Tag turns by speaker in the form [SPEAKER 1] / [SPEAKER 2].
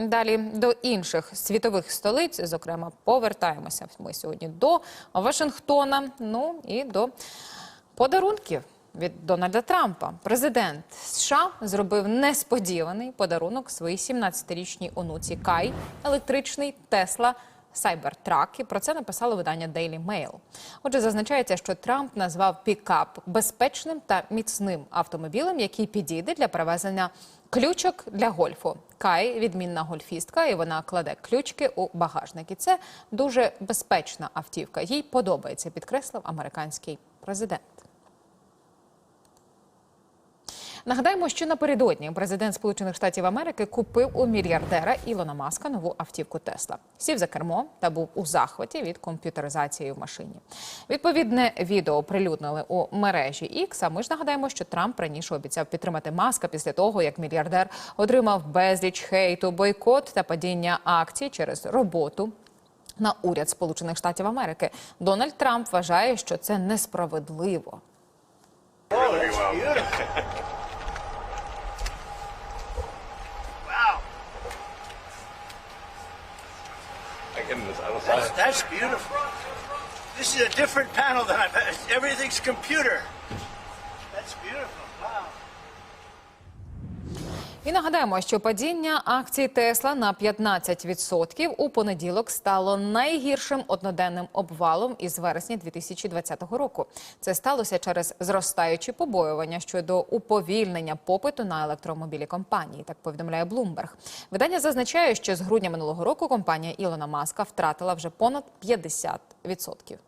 [SPEAKER 1] Далі до інших світових столиць, зокрема, повертаємося ми сьогодні до Вашингтона. Ну і до подарунків від Дональда Трампа. Президент США зробив несподіваний подарунок своїй 17-річній онуці Кай, електричний Тесла. Сайбертрак, і про це написало видання Daily Mail. Отже, зазначається, що Трамп назвав пікап безпечним та міцним автомобілем, який підійде для перевезення ключок для гольфу. Кай відмінна гольфістка, і вона кладе ключки у багажник. І це дуже безпечна автівка. Їй подобається, підкреслив американський президент. Нагадаємо, що напередодні президент Сполучених Штатів Америки купив у мільярдера Ілона Маска нову автівку Тесла. Сів за кермо та був у захваті від комп'ютеризації в машині. Відповідне відео оприлюднили у мережі X, А ми ж нагадаємо, що Трамп раніше обіцяв підтримати Маска після того, як мільярдер отримав безліч хейту, бойкот та падіння акцій через роботу. На уряд Сполучених Штатів Америки Дональд Трамп вважає, що це несправедливо.
[SPEAKER 2] I get this other
[SPEAKER 3] that's, that's beautiful. This is a different panel than I've had. Everything's computer. That's beautiful. Wow.
[SPEAKER 1] І нагадаємо, що падіння акцій Тесла на 15% у понеділок стало найгіршим одноденним обвалом із вересня 2020 року. Це сталося через зростаючі побоювання щодо уповільнення попиту на електромобілі компанії. Так повідомляє Bloomberg. Видання зазначає, що з грудня минулого року компанія Ілона Маска втратила вже понад 50%.